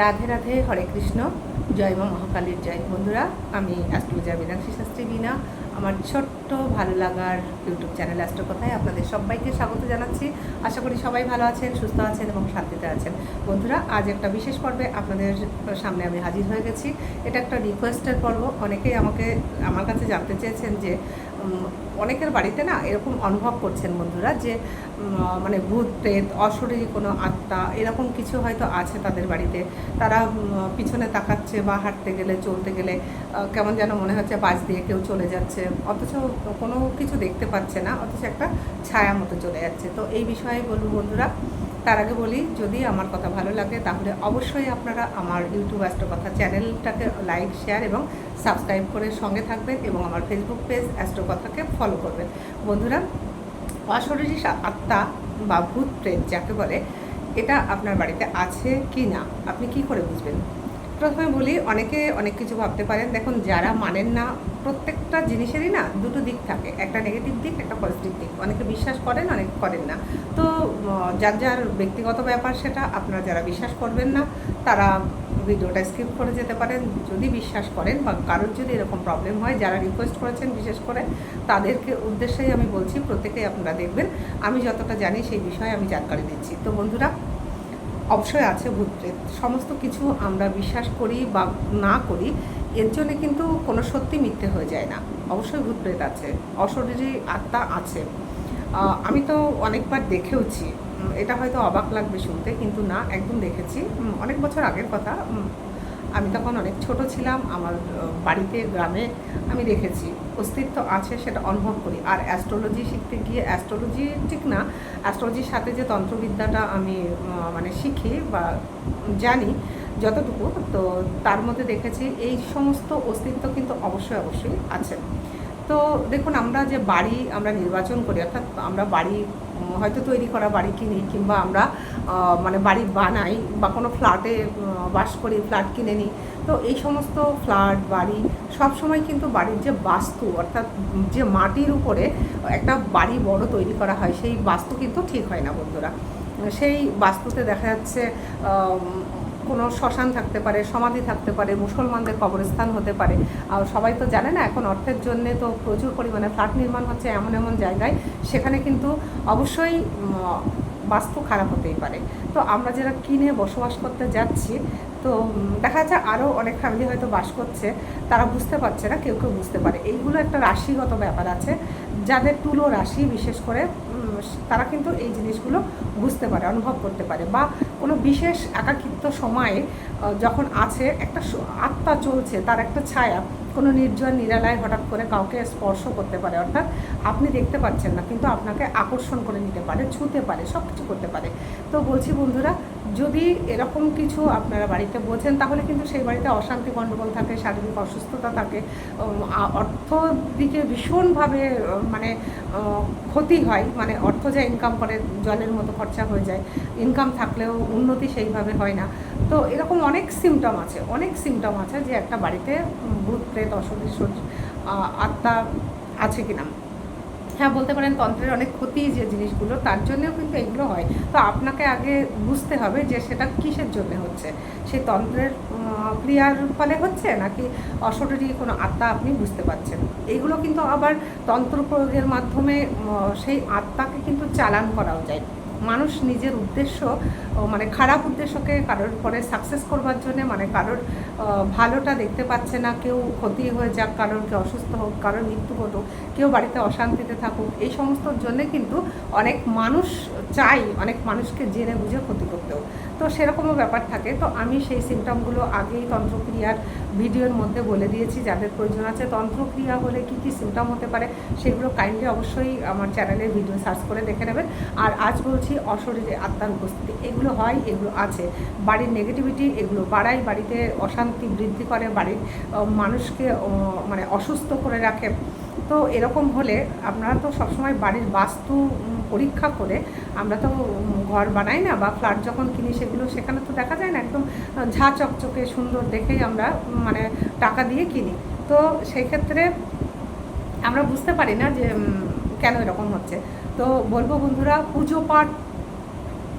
রাধে রাধে, হরে কৃষ্ণ। জয় মা মহাকালীর জয়। বন্ধুরা, আমি অ্যাস্ট্রোলজার মীনাক্ষী শাস্ত্রী বিনা আমার ছোট্ট ভালো লাগার ইউটিউব চ্যানেল অ্যাস্ট্রো কথায় আপনাদের সবাইকে স্বাগত জানাচ্ছি। আশা করি সবাই ভালো আছেন, সুস্থ আছেন এবং শান্তিতে আছেন। বন্ধুরা, আজ একটা বিশেষ পর্বে আপনাদের সামনে আমি হাজির হয়ে গেছি। এটা একটা রিকোয়েস্টের পর্ব। অনেকেই আমাকে, আমার কাছে জানতে চেয়েছেন যে অনেকের বাড়িতে না এরকম অনুভব করছেন বন্ধুরা যে মানে ভূত, প্রেত, অশরীরী কোনো আত্মা এরকম কিছু হয়তো আছে তাদের বাড়িতে। তারা পিছনে তাকাচ্ছে বা হাঁটতে গেলে, চলতে গেলে কেমন যেন মনে হচ্ছে বাস দিয়ে কেউ চলে যাচ্ছে। অথচ কোনো কিছু দেখতে পাচ্ছে না, অথচ একটা ছায়া মতো চলে যাচ্ছে। তো এই বিষয়ে বলব বন্ধুরা তার আগে বলি, যদি আমার কথা ভালো লাগে, তাহলে অবশ্যই আপনারা আমার ইউটিউব কথা চ্যানেলটাকে লাইক, শেয়ার এবং সাবস্ক্রাইব করে সঙ্গে থাকবেন এবং আমার ফেসবুক পেজ কথাকে ফলো করবেন। বন্ধুরা অশরীরী আত্মা বা ভূত প্রেত, যাকে বলে, এটা আপনার বাড়িতে আছে কি না আপনি কি করে বুঝবেন? প্রথমে বলি, অনেকে অনেক কিছু ভাবতে পারেন। দেখুন, যারা মানেন না, প্রত্যেকটা জিনিসেরই না দুটো দিক থাকে। একটা নেগেটিভ দিক, একটা পজিটিভ দিক। অনেকে বিশ্বাস করেন, অনেকে করেন না। তো যার যার ব্যক্তিগত ব্যাপার সেটা, আপনারা যারা বিশ্বাস করবেন না, তারা ভিডিওটা স্কিপ করে যেতে পারেন। যদি বিশ্বাস করেন বা কারোর যদি এরকম প্রবলেম হয়, যারা রিকোয়েস্ট করেছেন বিশেষ করে, তাদেরকে উদ্দেশ্যেই আমি বলছি, প্রত্যেকেই আপনারা দেখবেন। আমি যতটা জানি, সেই বিষয়ে আমি জানকারি দিচ্ছি। তো বন্ধুরা অবশ্যই আছে ভূতপ্রেত। সমস্ত কিছু আমরা বিশ্বাস করি বা না করি, এর জন্য কিন্তু কোনো সত্যি মিথ্যে হয়ে যায় না। অবশ্যই ভূতপ্রেত আছে, অশরীরী আত্মা আছে। আমি তো অনেকবার দেখেওছি এটা হয়তো অবাক লাগবে শুনতে, কিন্তু না, একদম দেখেছি অনেক বছর আগের কথা আমি তখন অনেক ছোট ছিলাম, আমার বাড়িতে গ্রামে আমি দেখেছি। অস্তিত্ব আছে সেটা অনুভব করি। আর অ্যাস্ট্রোলজি শিখতে গিয়ে অ্যাস্ট্রোলজি ঠিক না অ্যাস্ট্রোলজির সাথে যে তন্ত্রবিদ্যাটা আমি মানে শিখি বা জানি যতটুকু, তো তার মধ্যে দেখেছি এই সমস্ত অস্তিত্ব কিন্তু অবশ্যই অবশ্যই আছে। তো দেখুন, আমরা যে বাড়ি আমরা নির্বাচন করি, অর্থাৎ আমরা বাড়ি হয়তো তৈরি করা বাড়ি কিনি কিংবা আমরা মানে বাড়ি বানাই বা কোনো ফ্ল্যাটে বাস করি, ফ্ল্যাট কিনে নিই। তো এই সমস্ত ফ্ল্যাট, বাড়ি সব সময় কিন্তু বাড়ির যে বাস্তু, অর্থাৎ যে মাটির উপরে একটা বাড়ি বড় তৈরি করা হয়, সেই বাস্তু কিন্তু ঠিক হয় না বন্ধুরা। সেই বাস্তুতে দেখা যাচ্ছে কোনো শ্মশান থাকতে পারে, সমাধি থাকতে পারে, মুসলমানদের কবরস্থান হতে পারে। আর সবাই তো জানে না, এখন অর্থের জন্যে তো প্রচুর পরিমাণে ফ্ল্যাট নির্মাণ হচ্ছে এমন এমন জায়গায়। সেখানে কিন্তু অবশ্যই বাস্তু খারাপ হতেই পারে। তো আমরা যারা কিনে বসবাস করতে যাচ্ছি, তো দেখা যাচ্ছে আরও অনেক ফ্যামিলি হয়তো বাস করছে, তারা বুঝতে পারছে না, কেউ কেউ বুঝতে পারে। এইগুলো একটা রাশিগত ব্যাপার আছে, যাদের তুলো রাশি বিশেষ করে তারা কিন্তু এই জিনিসগুলো বুঝতে পারে, অনুভব করতে পারে। বা কোনো বিশেষ একাকিত্ব সময়ে যখন আছে, একটা আত্মা চলছে, তার একটা ছায়া কোনো নির্জন নিরালায় হঠাৎ করে কাউকে স্পর্শ করতে পারে, অর্থাৎ আপনি দেখতে পাচ্ছেন না, কিন্তু আপনাকে আকর্ষণ করে নিতে পারে, ছুঁতে পারে সব কিছু করতে পারে। তো বলছি বন্ধুরা, যদি এরকম কিছু আপনারা বাড়িতে বোঝেন, তাহলে কিন্তু সেই বাড়িতে অশান্তি গণ্ডগোল থাকে, শারীরিক অসুস্থতা থাকে অর্থ দিকে ভীষণভাবে মানে ক্ষতি হয় মানে অর্থ যা ইনকাম করে, জলের মতো খরচা হয়ে যায় ইনকাম থাকলেও উন্নতি সেইভাবে হয় না। তো এরকম অনেক সিমটম আছে অনেক সিমটম আছে যে একটা বাড়িতে ভূত প্রেত শরীর, আত্মা আছে কিনা। হ্যাঁ বলতে পারেন তন্ত্রের অনেক ক্ষতি যে জিনিসগুলো তার জন্যেও কিন্তু এগুলো হয়। তো আপনাকে আগে বুঝতে হবে যে সেটা কিসের জন্য হচ্ছে? সেই তন্ত্রের ক্রিয়ার ফলে হচ্ছে নাকি অশরীরী কোনো আত্মা আপনি বুঝতে পারছেন? এইগুলো কিন্তু আবার তন্ত্র প্রয়োগের মাধ্যমে সেই আত্মাকে কিন্তু চালান করাও যায়। মানুষ নিজের উদ্দেশ্য মানে খারাপ উদ্দেশ্যকে কারোর পরে সাকসেস করবার জন্য মানে কারোর ভালোটা দেখতে পাচ্ছে না, কেউ ক্ষতি হয়ে যাক, কারোর কেউ অসুস্থ হোক, কারোর মৃত্যু ঘটুক, কেউ বাড়িতে অশান্তিতে থাকুক, এই সমস্তর জন্যে কিন্তু অনেক মানুষ চাই, অনেক মানুষকে জেনে বুঝে ক্ষতি করতেও। তো সেরকমও ব্যাপার থাকে। তো আমি সেই সিমটমগুলো আগেই তন্ত্রক্রিয়ার ভিডিওর মধ্যে বলে দিয়েছি, যাদের প্রয়োজন আছে তন্ত্রক্রিয়া হলে কী কী সিমটম হতে পারে সেগুলো কাইন্ডলি অবশ্যই আমার চ্যানেলের ভিডিও সার্চ করে দেখে নেবেন। আর আজ বলছি অশরীরে আত্মার উপস্থিতি, এগুলো হয়, এগুলো আছে। বাড়ির নেগেটিভিটি এগুলো বাড়ায়, বাড়িতে অশান্তি বৃদ্ধি করে, বাড়ির মানুষকে মানে অসুস্থ করে রাখে। তো এরকম হলে আমরা তো সবসময় বাড়ির বাস্তু পরীক্ষা করে আমরা তো ঘর বানাই না বা ফ্ল্যাট যখন কিনি সেগুলো, সেখানে তো দেখা যায় না, একদম ঝা চকচকে সুন্দর দেখেই আমরা মানে টাকা দিয়ে কিনি। তো সেই ক্ষেত্রে আমরা বুঝতে পারি না যে কেন এরকম হচ্ছে। তো বলব বন্ধুরা, পুজো পাঠ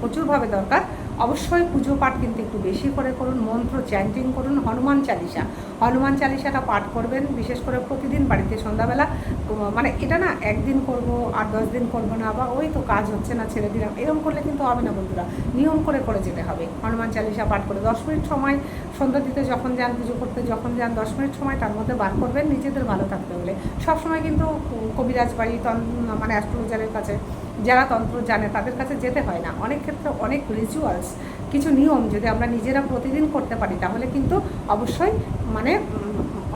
প্রচুরভাবে দরকার। অবশ্যই পুজো পাঠ কিন্তু একটু বেশি করে করুন, মন্ত্র চ্যান্টিং করুন, হনুমান চালিসা হনুমান চালিসাটা পাঠ করবেন, বিশেষ করে প্রতিদিন বাড়িতে সন্ধ্যাবেলা। মানে এটা না একদিন করব, আর দশ দিন করব না, বা ওই তো কাজ হচ্ছে না ছেড়ে দিলাম এরকম করলে কিন্তু হবে না বন্ধুরা। নিয়ম করে করে যেতে হবে। হনুমান চালিসা পাঠ করে দশ মিনিট সময়, সন্ধ্যা দিতে যখন যান, পুজো করতে যখন যান, দশ মিনিট সময় তার মধ্যে বার করবেন, নিজেদের ভালো থাকতে হলে সবসময় কিন্তু কবিরাজ বাড়ি তন- মানে অ্যাস্ট্রোলজারের কাছে যারা তন্ত্র জানে তাদের কাছে যেতে হয় না। অনেক ক্ষেত্রে অনেক রিচুয়ালস কিছু নিয়ম যদি আমরা নিজেরা প্রতিদিন করতে পারি, তাহলে কিন্তু অবশ্যই মানে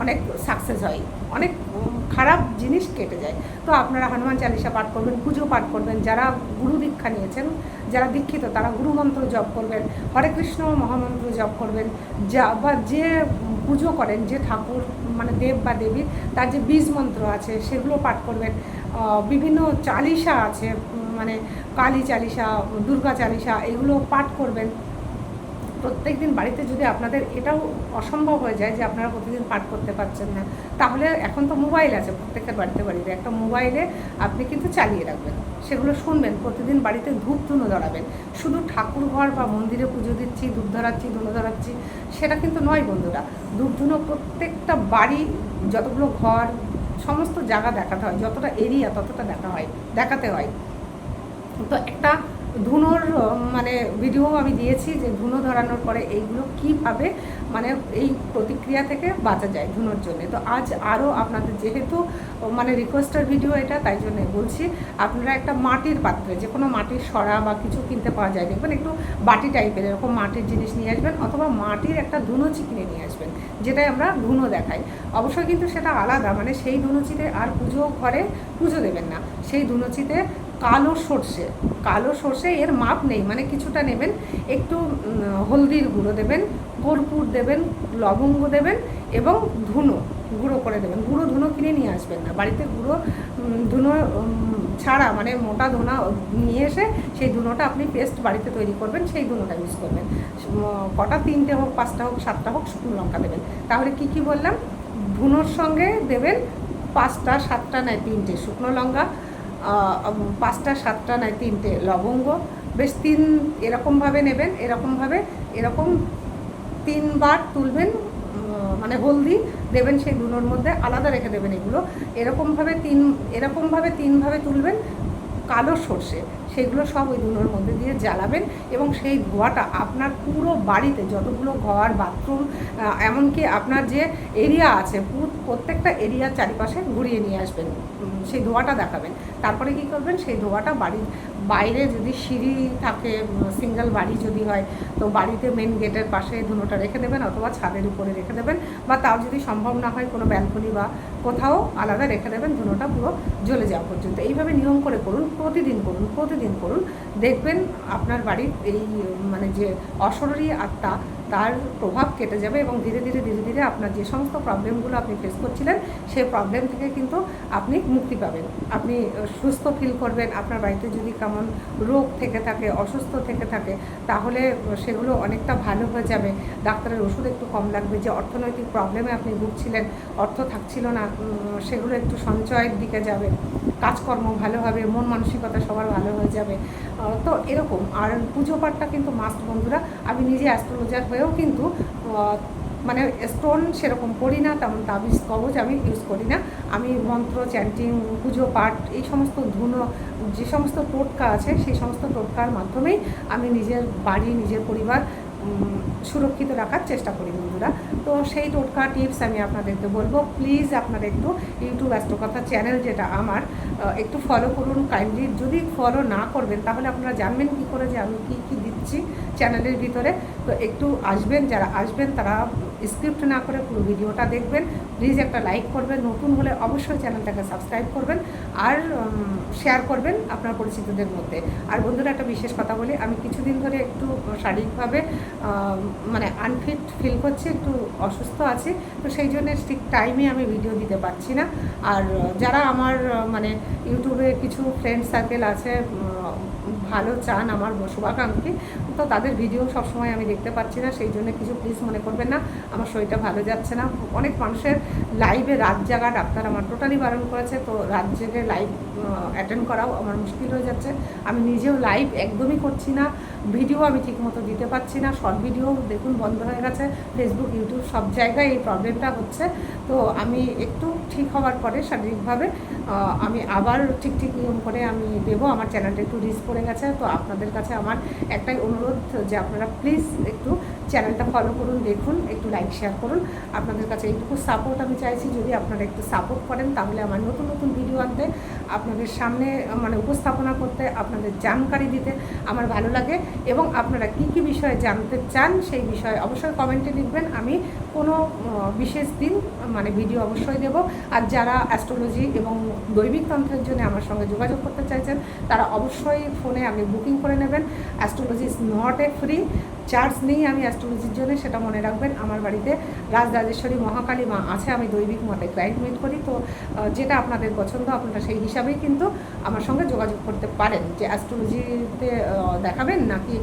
অনেক সাকসেস হয়। অনেক খারাপ জিনিস কেটে যায়। তো আপনারা হনুমান চালিসা পাঠ করবেন, পুজো পাঠ করবেন, যারা গুরু দীক্ষা নিয়েছেন, যারা দীক্ষিত, তারা গুরুমন্ত্র জপ করবেন, হরে কৃষ্ণ মহামন্ত্র জপ করবেন, যা বা যে পুজো করেন, যে ঠাকুর মানে দেব বা দেবীর তার যে বীজ মন্ত্র আছে, সেগুলো পাঠ করবেন। বিভিন্ন চালিসা আছে মানে কালী চালিসা দুর্গা চালিসা এগুলো পাঠ করবেন। প্রত্যেক দিন বাড়িতে যদি আপনাদের এটাও অসম্ভব হয়ে যায় যে আপনারা প্রতিদিন পাঠ করতে পারছেন না, তাহলে এখন তো মোবাইল আছে, প্রত্যেকের বাড়িতে বাড়িতে। একটা মোবাইলে আপনি কিন্তু চালিয়ে রাখবেন। সেগুলো শুনবেন, প্রতিদিন বাড়িতে ধূপ ধুনো ধরাবেন। শুধু ঠাকুর ঘর বা মন্দিরে পুজো দিচ্ছি, ধূপ ধরাচ্ছি, ধুনো ধরাচ্ছি, সেটা কিন্তু নয় বন্ধুরা। ধূপ ধুনো প্রত্যেকটা বাড়ি, যতগুলো ঘর সমস্ত জায়গা দেখাতে হয়, যতটা এরিয়া ততটা দেখা হয়, দেখাতে হয়। তো একটা ধুনোর মানে ভিডিও আমি দিয়েছি যে ধুনো ধরানোর পরে এইগুলো কীভাবে মানে এই প্রতিক্রিয়া থেকে বাঁচা যায় ধুনোর জন্য। তো আজ আরও আপনাদের যেহেতু মানে রিকোয়েস্টের ভিডিও এটা, তাই জন্য বলছি, আপনারা একটা মাটির পাত্রে, যে কোনো মাটির সরা বা কিছু কিনতে পাওয়া যায়, দেখবেন একটু বাটি টাইপের এরকম মাটির জিনিস নিয়ে আসবেন, অথবা মাটির একটা ধুনোচি কিনে নিয়ে আসবেন, যেটাই আমরা ধুনো দেখাই। অবশ্যই কিন্তু সেটা আলাদা মানে সেই ধুনুচিতে আর পুজো ঘরে পুজো দেবেন না। সেই ধুনুচিতে কালো সর্ষে কালো সর্ষে এর মাপ নেই মানে কিছুটা নেবেন, একটু হলদির গুঁড়ো দেবেন কর্পূর দেবেন, লবঙ্গ দেবেন এবং ধুনো, গুঁড়ো করে দেবেন। গুঁড়ো ধুনো কিনে নিয়ে আসবেন না। বাড়িতে গুঁড়ো ধুনো ছাড়া মানে মোটা ধুনা নিয়ে এসে সেই ধুনোটা আপনি পেস্ট বাড়িতে তৈরি করবেন, সেই ধুনোটা ইউজ করবেন। কটা, তিনটে হোক, পাঁচটা হোক, সাতটা হোক, শুকনো লঙ্কা দেবেন। তাহলে কি কি বললাম? ধুনোর সঙ্গে দেবেন পাঁচটা, সাতটা, নয়, তিনটে শুকনো লঙ্কা পাঁচটা, সাতটা, নয়, তিনটে লবঙ্গ। বেশ তিন, এরকমভাবে নেবেন, এরকমভাবে, এরকম তিনবার তুলবেন মানে হলদি দেবেন সেই দুনোর মধ্যে, আলাদা রেখে দেবেন এগুলো। এরকমভাবে তিন, এরকমভাবে তিনভাবে তুলবেন কালো সর্ষে। সেগুলো সব ওই ধুলোর মধ্যে দিয়ে জ্বালাবেন এবং সেই ধোঁয়াটা আপনার পুরো বাড়িতে যতগুলো ঘর, বাথরুম এমনকি আপনার যে এরিয়া আছে প্রত্যেকটা এরিয়ার চারিপাশে ঘুরিয়ে নিয়ে আসবেন। সেই ধোঁয়াটা দেখাবেন। তারপরে কি করবেন? সেই ধোঁয়াটা বাড়ির বাইরে যদি সিঁড়ি থাকে সিঙ্গেল বাড়ি যদি হয়, তো বাড়িতে মেন গেটের পাশে ধুনোটা রেখে দেবেন অথবা ছাদের উপরে রেখে দেবেন বা তাও যদি সম্ভব না হয় কোনো ব্যালকনি বা কোথাও আলাদা রেখে দেবেন, ধুলোটা পুরো জ্বলে যাওয়া পর্যন্ত। এইভাবে নিয়ম করে করুন, প্রতিদিন করুন, প্রতিদিন করুন। দেখবেন আপনার বাড়ির এই মানে যে অশরীরী আত্মা তার প্রভাব কেটে যাবে এবং ধীরে ধীরে ধীরে ধীরে আপনার যে সমস্ত প্রবলেমগুলো আপনি ফেস করছিলেন, সেই প্রবলেম থেকে কিন্তু আপনি মুক্তি পাবেন। আপনি সুস্থ ফিল করবেন, আপনার বাড়িতে যদি কেমন রোগ থেকে থাকে, অসুস্থ থেকে থাকে, তাহলে সেগুলো অনেকটা ভালো হয়ে যাবে। ডাক্তারের ওষুধ একটু কম লাগবে, যে অর্থনৈতিক প্রবলেমে আপনি ভুগছিলেন, অর্থ থাকছিল না সেগুলো একটু সঞ্চয়ের দিকে যাবে। কাজকর্ম ভালো হবে, মন মানসিকতা সবার ভালো হয়ে যাবে। তো এরকম। আর পুজো পাঠটা কিন্তু মাস্ট বন্ধুরা। আমি নিজে অ্যাস্ট্রোলজার হয়েও কিন্তু মানে স্টোন সেরকম করি না, তেমন তাবিজ কবজ আমি ইউজ করি না। আমি মন্ত্র চ্যান্টিং পুজো, পাঠ, এই সমস্ত ধুনো, যে সমস্ত টোটকা আছে, সেই সমস্ত টোটকার মাধ্যমেই আমি নিজের বাড়ি, নিজের পরিবার সুরক্ষিত রাখার চেষ্টা করি বন্ধুরা। তো সেই টোটকা টিপস আমি আপনাদেরকে বলব। প্লিজ আপনারা একটু ইউটিউব অ্যাস্ট্রোকথা চ্যানেল যেটা আমার একটু ফলো করুন কাইন্ডলি যদি ফলো না করবেন, তাহলে আপনারা জানবেন কী করে যে আমি কী কী দিচ্ছি চ্যানেলের ভিতরে। তো একটু আসবেন, যারা আসবেন তারা স্ক্রিপ্ট না করে পুরো ভিডিওটা দেখবেন। প্লিজ একটা লাইক করবেন, নতুন হলে অবশ্যই চ্যানেলটাকে সাবস্ক্রাইব করবেন আর শেয়ার করবেন আপনার পরিচিতদের মধ্যে। আর বন্ধুরা একটা বিশেষ কথা বলি, আমি কিছুদিন ধরে একটু শারীরিকভাবে মানে আনফিট ফিল করছি, একটু অসুস্থ আছি। তো সেই জন্য ঠিক টাইমে আমি ভিডিও দিতে পারছি না। আর যারা আমার মানে ইউটিউবে কিছু ফ্রেন্ড সার্কেল আছে ভালো চান আমার শুভাকাঙ্ক্ষী তো তাদের ভিডিও সবসময় আমি দেখতে পাচ্ছি না, সেই জন্য কিছু প্লিজ মনে করবেন না। আমার শরীরটা ভালো যাচ্ছে না। অনেক মানুষের লাইভে রাত জাগা ডাক্তার আমার টোটালি বারণ করেছে, তো রাত জেগে লাইভ অ্যাটেন্ড করাও আমার মুশকিল হয়ে যাচ্ছে। আমি নিজেও লাইভ একদমই করছি না। ভিডিও আমি ঠিকমতো দিতে পারছি না, শর্ট ভিডিও দেখুন বন্ধ হয়ে গেছে ফেসবুক ইউটিউব সব জায়গায় এই প্রবলেমটা হচ্ছে। তো আমি একটু ঠিক হওয়ার পরে শারীরিকভাবে আমি আবার ঠিক ঠিক নিয়ম করে আমি দেবো, আমার চ্যানেলটা একটু রিস্ক পড়ে গেছে। তো আপনাদের কাছে আমার একটাই অনুরোধ যে আপনারা প্লিজ একটু চ্যানেলটা ফলো করুন, দেখুন, একটু লাইক শেয়ার করুন। আপনাদের কাছে এইটুকু সাপোর্ট আমি চাইছি। যদি আপনারা একটু সাপোর্ট করেন, তাহলে আমার নতুন নতুন ভিডিও আনতে আপনাদের সামনে মানে উপস্থাপনা করতে, আপনাদের জানকারি দিতে আমার ভালো লাগে এবং আপনারা কি কি বিষয়ে জানতে চান সেই বিষয়ে অবশ্যই কমেন্টে লিখবেন। আমি কোনো বিশেষ দিন মানে ভিডিও অবশ্যই দেব। আর যারা অ্যাস্ট্রোলজি এবং দৈবিক তন্ত্রের জন্য আমার সঙ্গে যোগাযোগ করতে চাইছেন, তারা অবশ্যই ফোনে আপনি বুকিং করে নেবেন। Astrology is not a free charge নেই আমি অ্যাস্ট্রোলজির জন্য, সেটা মনে রাখবেন। আমার বাড়িতে রাজরাজেশ্বরী মহাকালী মা আছে, আমি দৈবিক মতে ক্লাইন্ট মিট করি। তো যেটা আপনাদের পছন্দ, আপনারা সেই হিসাবেই কিন্তু আমার সঙ্গে যোগাযোগ করতে পারেন যে অ্যাস্ট্রোলজিতে দেখাবেন নাকি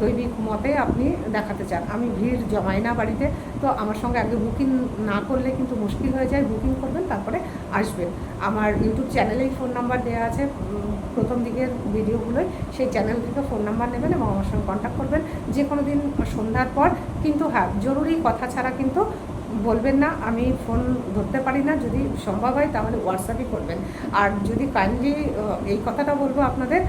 দৈবিক মতে আপনি দেখাতে চান। আমি ভিড় জমাই না বাড়িতে তো আমার সঙ্গে আগে বুকিং না করলে কিন্তু মুশকিল হয়ে যায়। বুকিং করবেন, তারপরে আসবেন। আমার ইউটিউব চ্যানেলেই ফোন নাম্বার দেওয়া আছে। প্রথম দিকের ভিডিওগুলোই সেই চ্যানেল থেকে ফোন নাম্বার নেবেন এবং আমার সঙ্গে কন্ট্যাক্ট করবেন। যে কোনো দিন সন্ধ্যার পর। কিন্তু হ্যাঁ জরুরি কথা ছাড়া কিন্তু বলবেন না, আমি ফোন ধরতে পারি না, যদি সম্ভব হয় তাহলে হোয়াটসঅ্যাপই করবেন। আর যদি কাইন্ডলি এই কথাটা বলব আপনাদের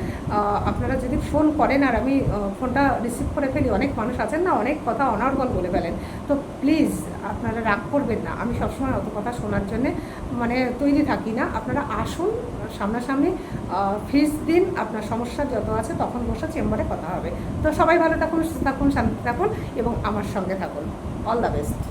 আপনারা যদি ফোন করেন, আর আমি ফোনটা রিসিভ করে ফেলি, অনেক মানুষ আছেন না, অনেক কথা অনর্গল বলে ফেলেন, তো প্লিজ আপনারা রাগ করবেন না। আমি সবসময় অত কথা শোনার জন্যে মানে তৈরি থাকি না। আপনারা আসুন, সামনাসামনি ফিস দিন, আপনার সমস্যা যত আছে তখন বসে চেম্বারে কথা হবে। তো সবাই ভালো থাকুন, সুস্থ থাকুন, শান্তি থাকুন, এবং আমার সঙ্গে থাকুন। All the best